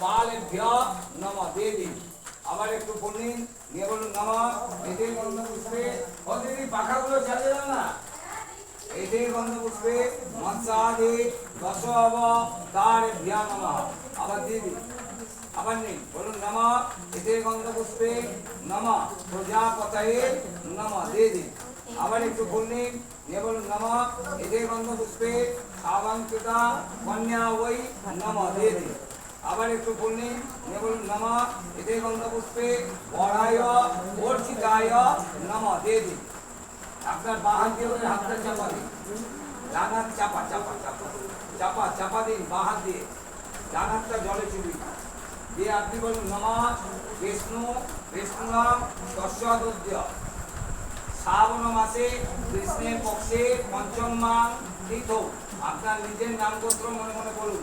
বালেভ্য নম দেবী আবার একটু পড়িন, নিয়ে বলুন, নম গন্ধ পুষ্পে। ও দিদি, পাখাগুলো না? এতে গন্ধ পুষ্পে মৎসাদি দশ আবার নেই বলুন, নম, এতে গন্ধ পুষ্পে, নম, প্রজাপতয়ে নম দিদি আবার একটু পড়িন, নিয়ে বলুন, নম, এতে গন্ধ পুষ্পে সাবাঙ্কিতা কন্যা, ওই, নম দিদি আবার একটু পড়নি নিয়ে বলুন, নম, এতে গন্ধ পুষ্পে বড়ায় অর্চিতায় নম দেবী আপনার দিয়ে ওই হাতটা চাপা দিন। চাপা চাপা চাপা। চাপা চাপা দিন দিয়ে। জলে চুবি দিয়ে আপনি বলুন, নম, বিষ্ণু বিষ্ণু নাম তস্যদ্য শ্রাবণ মাসে, কৃষ্ণের পক্ষে পঞ্চম মাং তীর্থ আপনার নিজের নাম গোত্র মনে মনে বলুন।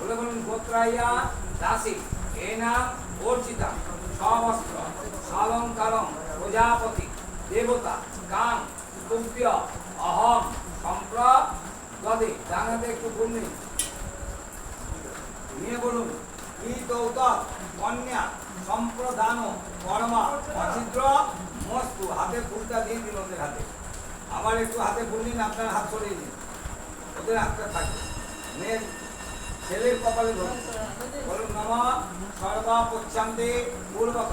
বলে বলুন গোত্রাইয়া দাসী এ নাম অর্চিতা সবস্ত্র সালঙ্কারম, প্রজাপতি, দেবতা, কাম তুভ্য অহম সম্প্রদে জানাতে একটু বলুন নিয়ে বলুন দৌত কন্যা, সম্প্রদান, কর্মা অছিদ্র মস্তু, হাতে ফুলটা দিয়ে দিন ওদের হাতে। আবার একটু হাতে ফুল নিন আপনার হাত সরিয়ে দিন ওদের হাতটা থাকবে। মেয়ের ছেলের কপালে ধরুন। বলুন নম সর্বা পশ্চান্তে পূর্বক।